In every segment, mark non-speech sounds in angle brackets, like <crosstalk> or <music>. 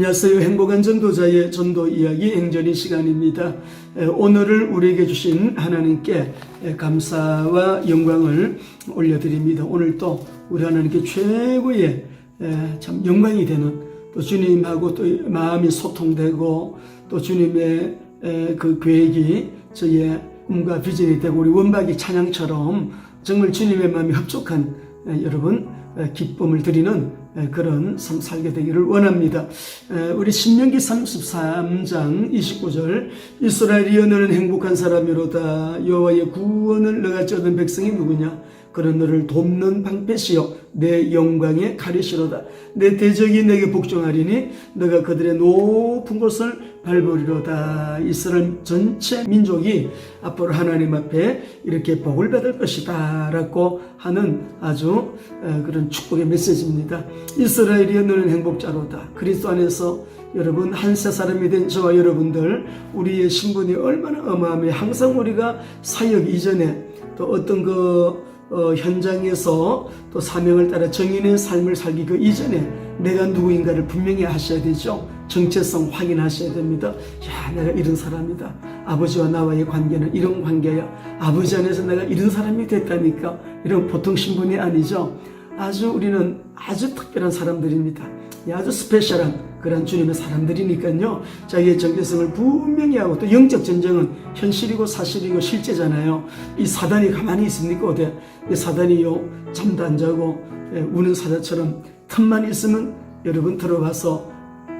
안녕하세요. 행복한 전도자의 전도 이야기 행전의 시간입니다. 에, 오늘을 우리에게 주신 하나님께 에, 감사와 영광을 올려드립니다. 오늘 또 우리 하나님께 최고의 에, 참 영광이 되는 또 주님하고 또 마음이 소통되고 또 주님의 에, 그 계획이 저의 꿈과 비전이 되고 우리 원박이 찬양처럼 정말 주님의 마음이 흡족한 에, 여러분 에, 기쁨을 드리는 에, 그런 삶 살게 되기를 원합니다. 에, 우리 신명기 33장 29절 이스라엘이여 너는 행복한 사람이로다 여호와의 구원을 너가 쩌던 백성이 누구냐 그런 너를 돕는 방패시여 내 영광의 가리시로다. 내 대적이 내게 복종하리니 너가 그들의 높은 곳을 밟으리로다. 이스라엘 전체 민족이 앞으로 하나님 앞에 이렇게 복을 받을 것이다 라고 하는 아주 에, 그런 축복의 메시지입니다. 이스라엘이여 너는 행복자로다. 그리스도 안에서 여러분 한세 사람이 된 저와 여러분들 우리의 신분이 얼마나 어마어마해. 항상 우리가 사역 이전에 또 어떤 그 어, 현장에서 또 사명을 따라 정인의 삶을 살기 그 이전에 내가 누구인가를 분명히 하셔야 되죠. 정체성 확인하셔야 됩니다. 야, 내가 이런 사람이다. 아버지와 나와의 관계는 이런 관계야. 아버지 안에서 내가 이런 사람이 됐다니까. 이런 보통 신분이 아니죠. 아주 우리는 아주 특별한 사람들입니다. 예, 아주 스페셜한 그런 주님의 사람들이니까요. 자기의 정체성을 분명히 하고 또 영적 전쟁은 현실이고 사실이고 실제잖아요. 이 사단이 가만히 있습니까? 어때? 이 사단이요 잠도 안 자고 예, 우는 사자처럼 틈만 있으면 여러분 들어와서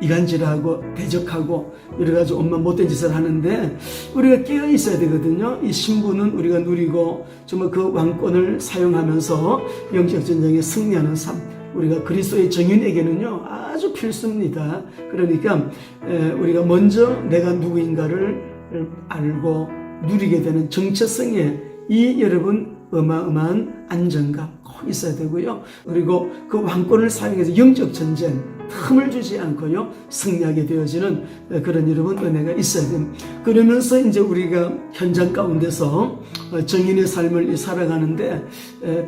이간질하고 대적하고 여러 가지 온만 못된 짓을 하는데 우리가 깨어 있어야 되거든요. 이 신분은 우리가 누리고 정말 그 왕권을 사용하면서 영적 전쟁에 승리하는 삶. 우리가 그리스도의 정인에게는요 아주 필수입니다. 그러니까 에, 우리가 먼저 내가 누구인가를 알고 누리게 되는 정체성에 이 여러분 어마어마한 안정감 꼭 있어야 되고요. 그리고 그 왕권을 사용해서 영적 전쟁 틈을 주지 않고요. 승리하게 되어지는 그런 여러분 은혜가 있어야 됩니다. 그러면서 이제 우리가 현장 가운데서 정인의 삶을 살아가는데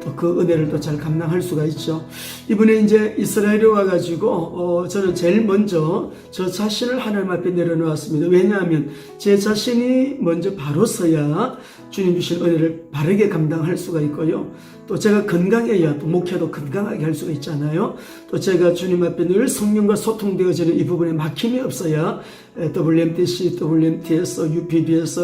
또 그 은혜를 또 잘 감당할 수가 있죠. 이번에 이제 이스라엘에 와가지고 어 저는 제일 먼저 저 자신을 하나님 앞에 내려놓았습니다. 왜냐하면 제 자신이 먼저 바로 서야 주님 주신 은혜를 바르게 감당할 수가 있고요. 또 제가 건강해야 또 목회도 건강하게 할 수가 있잖아요. 또 제가 주님 앞에 늘 성령과 소통되어지는 이 부분에 막힘이 없어야 WMTC, WMTS, UPBS,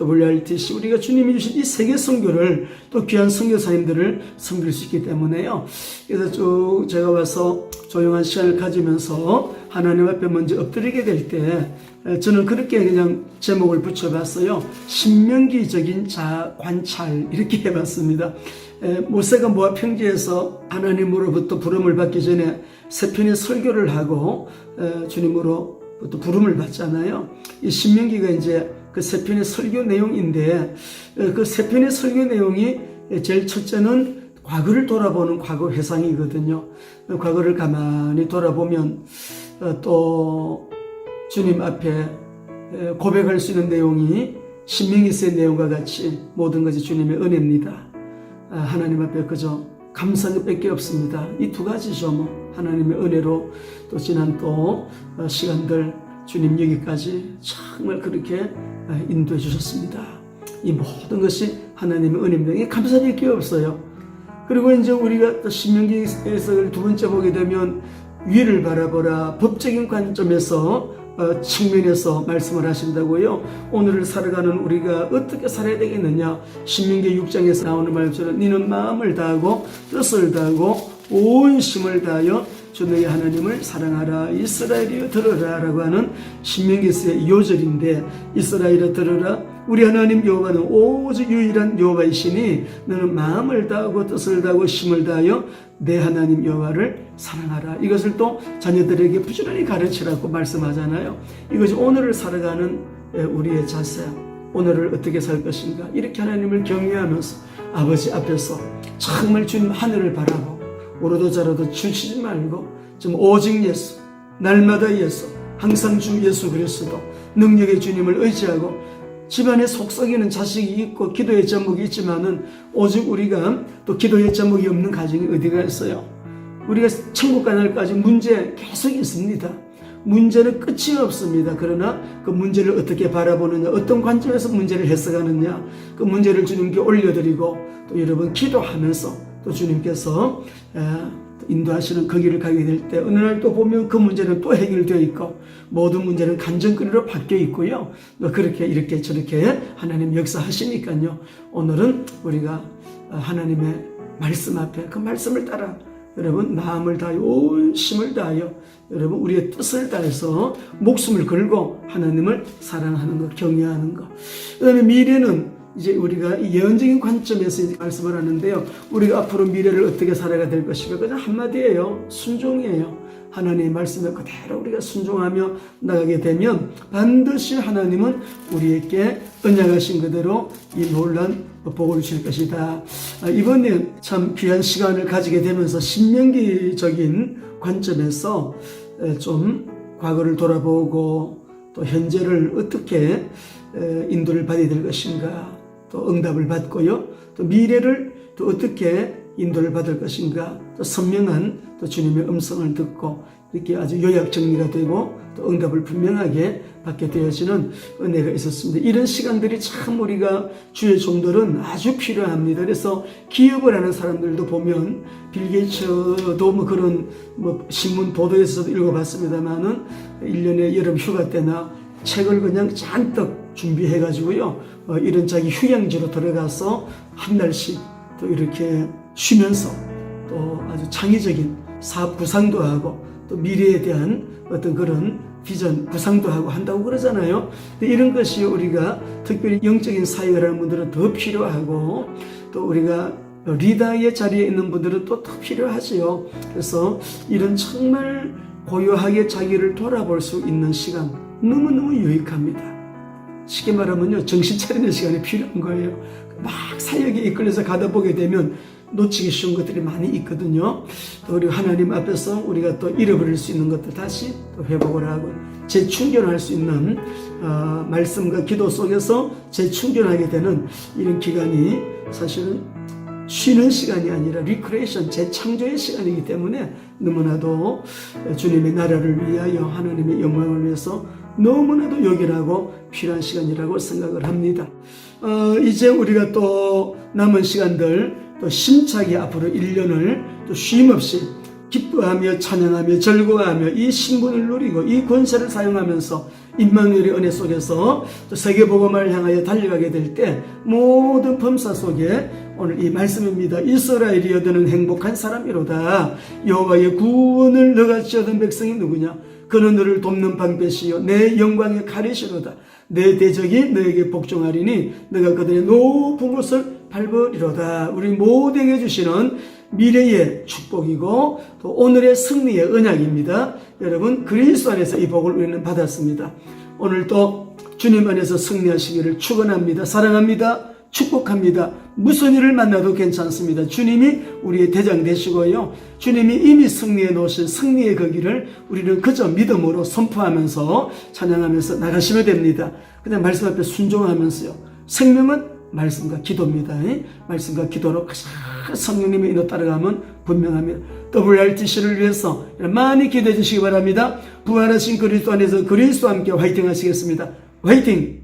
WRTC 우리가 주님이 주신 이 세계 선교를 또 귀한 선교사님들을 섬길 수 있기 때문에요. 그래서 쭉 제가 와서 조용한 시간을 가지면서 하나님 앞에 먼저 엎드리게 될 때 저는 그렇게 그냥 제목을 붙여봤어요. 신명기적인 자 관찰 이렇게 <laughs> 해봤습니다. 모세가 모압 평지에서 하나님으로부터 부름을 받기 전에 세 편의 설교를 하고 주님으로부터 부름을 받잖아요. 이 신명기가 이제 그 세 편의 설교 내용인데 그 세 편의 설교 내용이 제일 첫째는 과거를 돌아보는 과거 회상이거든요. 과거를 가만히 돌아보면 어, 또 주님 앞에 고백할 수 있는 내용이 신명기서의 내용과 같이 모든 것이 주님의 은혜입니다. 아, 하나님 앞에 그저 감사한 것밖에 없습니다. 이 두 가지죠. 뭐 하나님의 은혜로 또 지난 또 어, 시간들 주님 여기까지 정말 그렇게 아, 인도해 주셨습니다. 이 모든 것이 하나님의 은혜입니다. 감사할 게 없어요. 그리고 이제 우리가 또 신명기에서 두 번째 보게 되면 위를 바라보라 법적인 관점에서 어, 측면에서 말씀을 하신다고요. 오늘을 살아가는 우리가 어떻게 살아야 되겠느냐? 신명기 6장에서 나오는 말처럼 너는 마음을 다하고 뜻을 다하고 온 힘을 다하여 주 너희 하나님을 사랑하라 이스라엘이여 들으라라고 하는 신명기서의 요절인데 이스라엘이여 들으라 우리 하나님 여호와는 오직 유일한 여호와이시니 너는 마음을 다하고 뜻을 다하고 힘을 다하여 내 하나님 여호와를 사랑하라. 이것을 또 자녀들에게 부지런히 가르치라고 말씀하잖아요. 이것이 오늘을 살아가는 우리의 자세. 오늘을 어떻게 살 것인가? 이렇게 하나님을 경외하면서 아버지 앞에서 정말 주님 하늘을 바라고 오로도 자로도 주시지 말고 좀 오직 예수 날마다 예수 항상 주 예수 그리스도 능력의 주님을 의지하고 집안에 속썩이는 자식이 있고 기도의 제목이 있지만은 오직 우리가 또 기도의 제목이 없는 가정이 어디가 있어요? 우리가 천국 가 날까지 문제 계속 있습니다. 문제는 끝이 없습니다. 그러나 그 문제를 어떻게 바라보느냐, 어떤 관점에서 문제를 해석하느냐, 그 문제를 주님께 올려드리고 또 여러분 기도하면서 또 주님께서 에, 인도하시는 그 길을 가게 될 때 어느 날 또 보면 그 문제는 또 해결되어 있고 모든 문제는 간증거리로 바뀌어 있고요. 또 그렇게 이렇게 저렇게 하나님 역사하시니까요. 오늘은 우리가 하나님의 말씀 앞에 그 말씀을 따라 여러분 마음을 다하여 온 힘을 다하여 여러분 우리의 뜻을 다해서 목숨을 걸고 하나님을 사랑하는 것 경외하는 것 그다음에 미래는 이제 우리가 이 예언적인 관점에서 말씀을 하는데요. 우리가 앞으로 미래를 어떻게 살아가 될 것인가? 그냥 한마디예요. 순종이에요. 하나님의 말씀에 그대로 우리가 순종하며 나가게 되면 반드시 하나님은 우리에게 언약하신 그대로 이 놀란 복을 주실 것이다. 아, 이번에 참 귀한 시간을 가지게 되면서 신명기적인 관점에서 에, 좀 과거를 돌아보고 또 현재를 어떻게 에, 인도를 받아야 될 것인가 또 응답을 받고요. 또 미래를 또 어떻게 인도를 받을 것인가 또 선명한 또 주님의 음성을 듣고 이렇게 아주 요약 정리가 되고 또 응답을 분명하게 받게 되어지는 은혜가 있었습니다. 이런 시간들이 참 우리가 주의 종들은 아주 필요합니다. 그래서 기업을 하는 사람들도 보면 빌 게이츠도 뭐 그런 뭐 신문 보도에서도 읽어봤습니다만은 1년에 여름 휴가 때나 책을 그냥 잔뜩 준비해 가지고요. 어, 이런 자기 휴양지로 들어가서 한 달씩 또 이렇게 쉬면서 또 아주 창의적인 사업 구상도 하고 또 미래에 대한 어떤 그런 비전 구상도 하고 한다고 그러잖아요. 이런 것이 우리가 특별히 영적인 사역을 하는 분들은 더 필요하고 또 우리가 리더의 자리에 있는 분들은 또 더 필요하지요. 그래서 이런 정말 고요하게 자기를 돌아볼 수 있는 시간 너무너무 유익합니다. 쉽게 말하면요 정신 차리는 시간이 필요한 거예요. 막 사역에 이끌려서 가다 보게 되면 놓치기 쉬운 것들이 많이 있거든요. 또 우리 하나님 앞에서 우리가 또 잃어버릴 수 있는 것들 다시 또 회복을 하고 재충전할 수 있는 어, 말씀과 기도 속에서 재충전하게 되는 이런 기간이 사실은 쉬는 시간이 아니라 리크레이션 재창조의 시간이기 때문에 너무나도 주님의 나라를 위하여 하나님의 영광을 위해서 너무나도 요긴하고 필요한 시간이라고 생각을 합니다. 어, 이제 우리가 또 남은 시간들 또 심차게 앞으로 1년을 또 쉼 없이 기뻐하며 찬양하며 즐거워하며 이 신분을 누리고 이 권세를 사용하면서 임마누엘의 은혜 속에서 또 세계 복음을 향하여 달려가게 될 때 모든 범사 속에 오늘 이 말씀입니다. 이스라엘이 얻는 행복한 사람이로다. 여호와의 구원을 너같이 얻은 백성이 누구냐? 그는 너를 돕는 방패시요 내 영광의 칼이시로다. 내 대적이 너에게 복종하리니 너가 그들의 높은 곳을 밟으리로다. 우리 모두에게 주시는 미래의 축복이고 또 오늘의 승리의 언약입니다. 여러분 그리스도 안에서 이 복을 우리는 받았습니다. 오늘 또 주님 안에서 승리하시기를 축원합니다. 사랑합니다. 축복합니다. 무슨 일을 만나도 괜찮습니다. 주님이 우리의 대장 되시고요. 주님이 이미 승리해 놓으신 승리의 그 길을 우리는 그저 믿음으로 선포하면서 찬양하면서 나가시면 됩니다. 그냥 말씀 앞에 순종하면서요. 생명은 말씀과 기도입니다. 말씀과 기도로 성령님의 인도 따라가면 분명합니다. WRTC를 위해서 많이 기도해 주시기 바랍니다. 부활하신 그리스도 안에서 그리스도와 함께 화이팅 하시겠습니다. 화이팅!